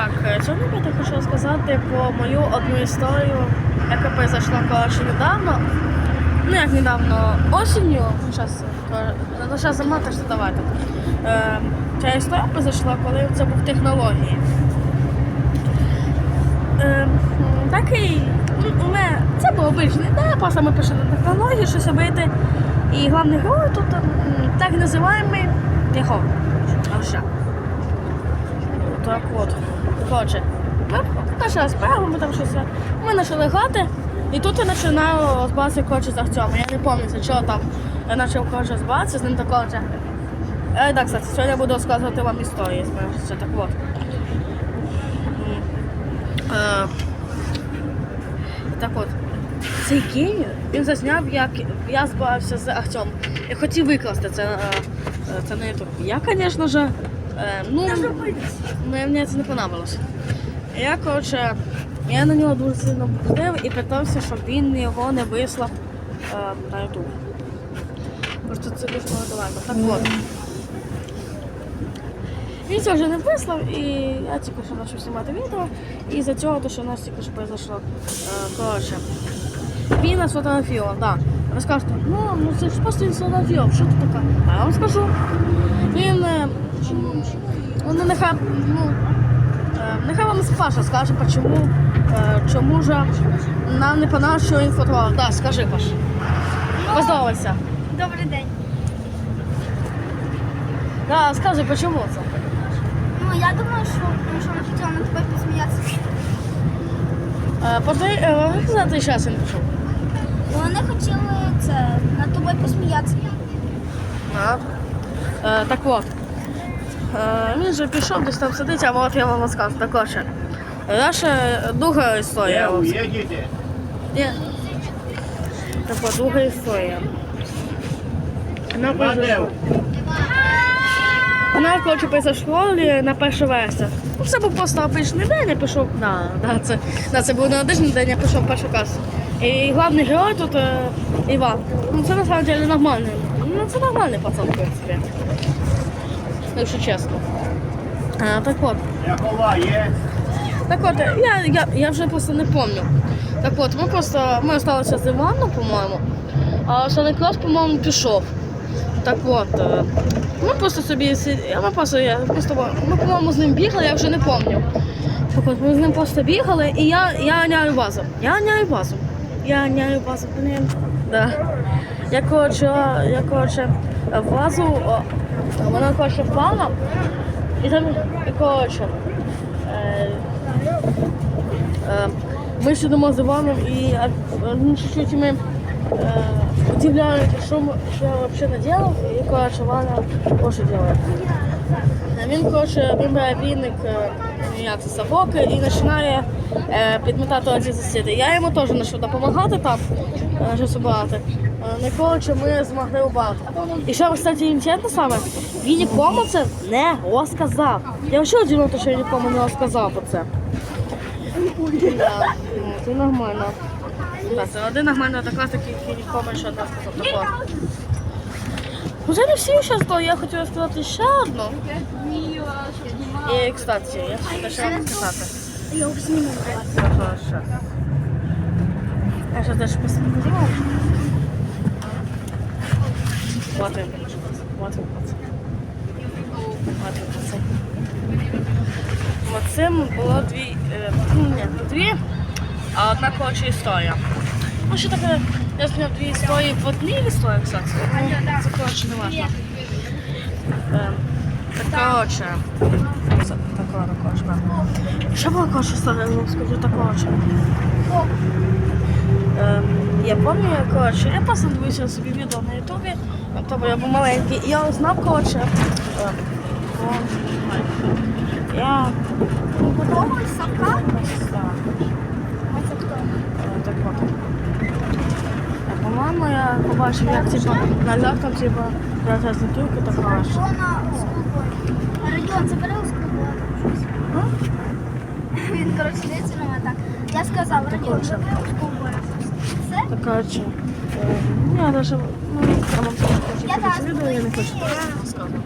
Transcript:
Так, е, сьогодні я так хочу розказати про мою одну історію, яка произошла коротше недавно. Ну як недавно осінню, зараз, зараз зима, так що давайте. Е, ця історія произошла, коли це був технології. Е, такий, ну, це був обичний день, просто ми пішли на технології, щось робити. І головний герой тут так називаємо його. Так от. Коротше, ми почали справу, ми там щось. Ми почали грати, і тут я починаю розбиратися коротше, з Артемом. Я не пам'ятаю, що там. Я почав коротше, розбиратися з ним так коротше. Е, так, кстати, сьогодні я буду розказувати вам історії. Це так от. Е, так от. Цей геній, він зазняв, як я збирався з Артемом. Я хотів викласти це, е, це на YouTube. Я, звісно ж, е, ну, мені мені це не подобалося. Я, коротше, я на нього дуже сильно бухтив і питався, щоб він його не вислав е, на YouTube. Просто це дуже далеко. Так от. Він це вже не вислав, і я тільки що почав знімати відео. І за цього, то, що у нас тільки що произошло. Е, коротше, він нас фотографував, так. Да. Ви скажете, ну, ну це ж просто він сфотографував, що це таке? А я вам скажу. Він, е, ну, нехай, ну, е, нехай вам Паша скаже, чому, е, чому ж нам не понравилось, що він фотографував. Так, скажи, Паш. Поздоровайся. Добрий день. Да, скажи, чому це? Ну, я думаю, що, тому що на тебе посміятися. Е, можеш сказати, він пішов? Вони хотіли це на тобою посміятися. А. Е, так от. Е, він же пішов, десь там сидить, а от я вам розкажу також. Наша друга історія. Где уїдете. Ні. Так от, друга історія. Вона. Вона, коротше, произошла на 1 вересня. Ну, Це був просто обичний день, я пішов на, да, це, да, це був не обичний день, я пішов в першу класу. І головний герой тут е, Іван. Ну це насправді нормальний. Ну це нормальний пацан, в принципі. Якщо чесно. А, так от. Так от, я, я, я вже просто не пам'ятаю. Так от, ми просто ми залишилися з Іваном, по-моєму, а основний клас, по-моєму, пішов. Так от, е, ми просто собі сиділи, ми просто, я, просто, ми, по-моєму, з ним бігали, я вже не пам'ятаю. Так от, ми з ним просто бігали, і я, я ганяю базу. Я ганяю базу. Я ганяю базу, блін. Да. Я, коротше, я, коротше, в базу, о, вона, коротше, впала, і там, і, коротше, е, Е, Ми сидимо з Іваном і ну, чуть-чуть ми удивляли, що, що я взагалі наделав, і коротше, Ваня що делає. Е, Він, коротше, він бере віник, як це, собаки, і починає підмітати оці сусіди. Я йому теж почав допомагати там, щось убрати. Е, Ну, коротше, ми змогли убрати. І що, кстати, інтересно саме, він нікому це не розказав. Я взагалі удивлена, що я нікому не розказав про це. Ну, це нормально. Це один нормально однокласник, який нікому ще не сказав такого. Вже не всі то я хотіла сказати ще одну. І, кстати, я ще ще вам сказати. Я обзніму. Ага. Я ще теж посмотрю. Вот він. Вот він, пацан. Вот він, пацан. Максим було дві, ну, дві, а одна коротше історія. Ну, що таке, я зняв дві історії в одній історії, кстати. Ну, це коротше не важливо. Е, так, коротше, такого, коротше. Що було коротше історія, я вам скажу так, коротше. Ем, я пам'ятаю, коротше, я просто дивився собі відео на ютубі, тобто я був маленький, і я узнав, коротше, ем, я Савка? Так, А це хто? так от. По-моєму, я побачив, як типу, на льотам, типу, процесні тюки та краще. Вона скулбой. Родіон, забери у скулбой. Він, коротше, дивиться на мене так. Я сказав, Родіон, у скулбой. Все? Так, коротше, е, я навіть, ну, я вам Я хочу так. відео, я не хочу просто розказувати.